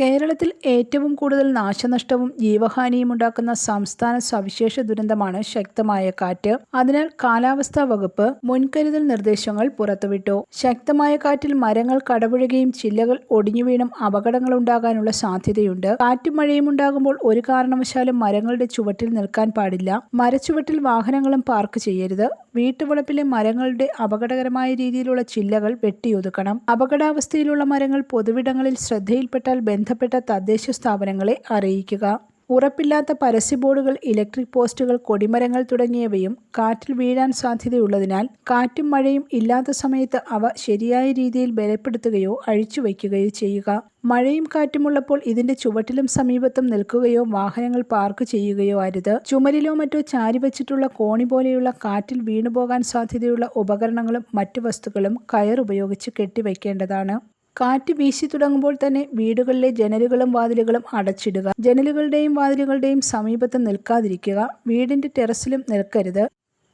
കേരളത്തിൽ ഏറ്റവും കൂടുതൽ നാശനഷ്ടവും ജീവഹാനിയും ഉണ്ടാക്കുന്ന സംസ്ഥാന സവിശേഷ ദുരന്തമാണ് ശക്തമായ കാറ്റ്. അതിനാൽ കാലാവസ്ഥാ വകുപ്പ് മുൻകരുതൽ നിർദ്ദേശങ്ങൾ പുറത്തുവിട്ടു. ശക്തമായ കാറ്റിൽ മരങ്ങൾ കടപുഴകയും ചില്ലകൾ ഒടിഞ്ഞു വീണും അപകടങ്ങളുണ്ടാകാനുള്ള സാധ്യതയുണ്ട്. കാറ്റും മഴയും ഉണ്ടാകുമ്പോൾ ഒരു കാരണവശാലും മരങ്ങളുടെ ചുവട്ടിൽ നിൽക്കാൻ പാടില്ല. മരച്ചുവട്ടിൽ വാഹനങ്ങളും പാർക്ക് ചെയ്യരുത്. വീട്ടുവളപ്പിലെ മരങ്ങളുടെ അപകടകരമായ രീതിയിലുള്ള ചില്ലകൾ വെട്ടിയൊതുക്കണം. അപകടാവസ്ഥയിലുള്ള മരങ്ങൾ പൊതുവിടങ്ങളിൽ ശ്രദ്ധയിൽപ്പെട്ടാൽ ബന്ധപ്പെട്ട തദ്ദേശ സ്ഥാപനങ്ങളെ അറിയിക്കുക. ഉറപ്പില്ലാത്ത പരസ്യ ബോർഡുകൾ ഇലക്ട്രിക് പോസ്റ്റുകൾ കൊടിമരങ്ങൾ തുടങ്ങിയവയും കാറ്റിൽ വീഴാൻ സാധ്യതയുള്ളതിനാൽ കാറ്റും മഴയും ഇല്ലാത്ത സമയത്ത് അവ ശരിയായ രീതിയിൽ ബലപ്പെടുത്തുകയോ അഴിച്ചുവയ്ക്കുകയോ ചെയ്യുക. മഴയും കാറ്റുമുള്ളപ്പോൾ ഇതിന്റെ ചുവട്ടിലും സമീപത്തും നിൽക്കുകയോ വാഹനങ്ങൾ പാർക്ക് ചെയ്യുകയോ അരുത്. ചുമരിലോ മറ്റോ ചാരി വച്ചിട്ടുള്ള കോണി പോലെയുള്ള കാറ്റിൽ വീണുപോകാൻ സാധ്യതയുള്ള ഉപകരണങ്ങളും മറ്റു വസ്തുക്കളും കയർ ഉപയോഗിച്ച് കെട്ടിവയ്ക്കേണ്ടതാണ്. കാറ്റ് വീശി തുടങ്ങുമ്പോൾ തന്നെ വീടുകളിലെ ജനലുകളും വാതിലുകളും അടച്ചിടുക. ജനലുകളുടെയും വാതിലുകളുടെയും സമീപത്ത് നിൽക്കാതിരിക്കുക. വീടിന്റെ ടെറസിലും നിൽക്കരുത്.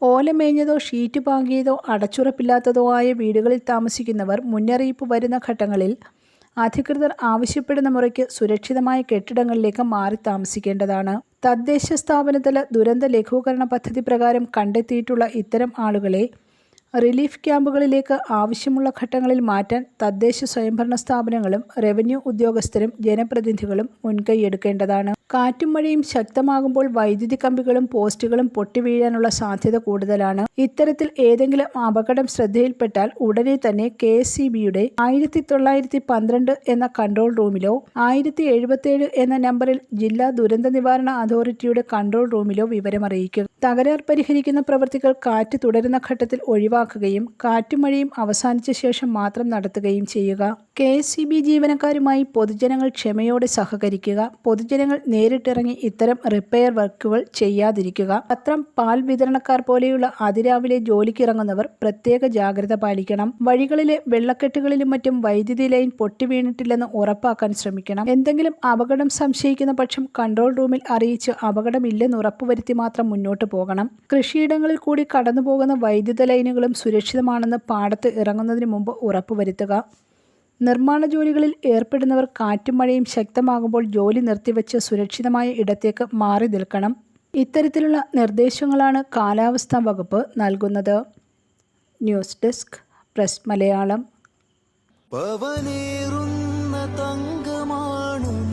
ഓലമേഞ്ഞതോ ഷീറ്റ് പാകിയതോ അടച്ചുറപ്പില്ലാത്തതോ ആയ വീടുകളിൽ താമസിക്കുന്നവർ മുന്നറിയിപ്പ് വരുന്ന ഘട്ടങ്ങളിൽ അധികൃതർ ആവശ്യപ്പെടുന്ന മുറയ്ക്ക് സുരക്ഷിതമായ കെട്ടിടങ്ങളിലേക്ക് മാറി താമസിക്കേണ്ടതാണ്. തദ്ദേശ സ്ഥാപനതല ദുരന്ത ലഘൂകരണ പദ്ധതി പ്രകാരം കണ്ടെത്തിയിട്ടുള്ള ഇത്തരം ആളുകളെ റിലീഫ് ക്യാമ്പുകളിലേക്ക് ആവശ്യമുള്ള ഘട്ടങ്ങളിൽ മാറ്റാൻ തദ്ദേശ സ്വയംഭരണ സ്ഥാപനങ്ങളും റവന്യൂ ഉദ്യോഗസ്ഥരും ജനപ്രതിനിധികളും മുൻകൈയെടുക്കേണ്ടതാണ്. കാറ്റും മഴയും ശക്തമാകുമ്പോൾ വൈദ്യുതി കമ്പികളും പോസ്റ്റുകളും പൊട്ടി വീഴാനുള്ള സാധ്യത കൂടുതലാണ്. ഇത്തരത്തിൽ ഏതെങ്കിലും അപകടം ശ്രദ്ധയിൽപ്പെട്ടാൽ ഉടനെ തന്നെ കെ എസ് സി ബിയുടെ ആയിരത്തി തൊള്ളായിരത്തി പന്ത്രണ്ട് എന്ന കൺട്രോൾ റൂമിലോ ആയിരത്തി എഴുപത്തിയേഴ് എന്ന നമ്പറിൽ ജില്ലാ ദുരന്ത നിവാരണ അതോറിറ്റിയുടെ കൺട്രോൾ റൂമിലോ വിവരമറിയിക്കുക തകരാർ പരിഹരിക്കുന്ന പ്രവൃത്തികൾ കാറ്റ് തുടരുന്ന ഘട്ടത്തിൽ ഒഴിവാക്കുകയും കാറ്റും മഴയും അവസാനിച്ച ശേഷം മാത്രം നടത്തുകയും ചെയ്യുക. കെ എസ് സി ബി ജീവനക്കാരുമായി പൊതുജനങ്ങൾ ക്ഷമയോടെ സഹകരിക്കുക. പൊതുജനങ്ങൾ നേരിട്ടിറങ്ങി ഇത്തരം റിപ്പയർ വർക്കുകൾ ചെയ്യാതിരിക്കുക. പത്രം പാൽ വിതരണക്കാർ പോലെയുള്ള അതിരാവിലെ ജോലിക്കിറങ്ങുന്നവർ പ്രത്യേക ജാഗ്രത പാലിക്കണം. വഴികളിലെ വെള്ളക്കെട്ടുകളിലും മറ്റും വൈദ്യുതി ലൈൻ പൊട്ടി വീണിട്ടില്ലെന്ന് ഉറപ്പാക്കാൻ ശ്രമിക്കണം. എന്തെങ്കിലും അപകടം സംശയിക്കുന്ന പക്ഷം കൺട്രോൾ റൂമിൽ അറിയിച്ച് അപകടമില്ലെന്ന് ഉറപ്പുവരുത്തി മാത്രം മുന്നോട്ട് പോകണം. കൃഷിയിടങ്ങളിൽ കൂടി കടന്നുപോകുന്ന വൈദ്യുത ലൈനുകളും സുരക്ഷിതമാണെന്ന് പാടത്ത് ഇറങ്ങുന്നതിന് മുമ്പ് ഉറപ്പുവരുത്തുക. നിർമ്മാണ ജോലികളിൽ ഏർപ്പെടുന്നവർ കാറ്റും മഴയും ശക്തമാകുമ്പോൾ ജോലി നിർത്തിവെച്ച് സുരക്ഷിതമായ ഇടത്തേക്ക് മാറി നിൽക്കണം. ഇത്തരത്തിലുള്ള നിർദ്ദേശങ്ങളാണ് കാലാവസ്ഥാ വകുപ്പ് നൽകുന്നത്. News desk press Malayalam. Thank തങ്കമാണു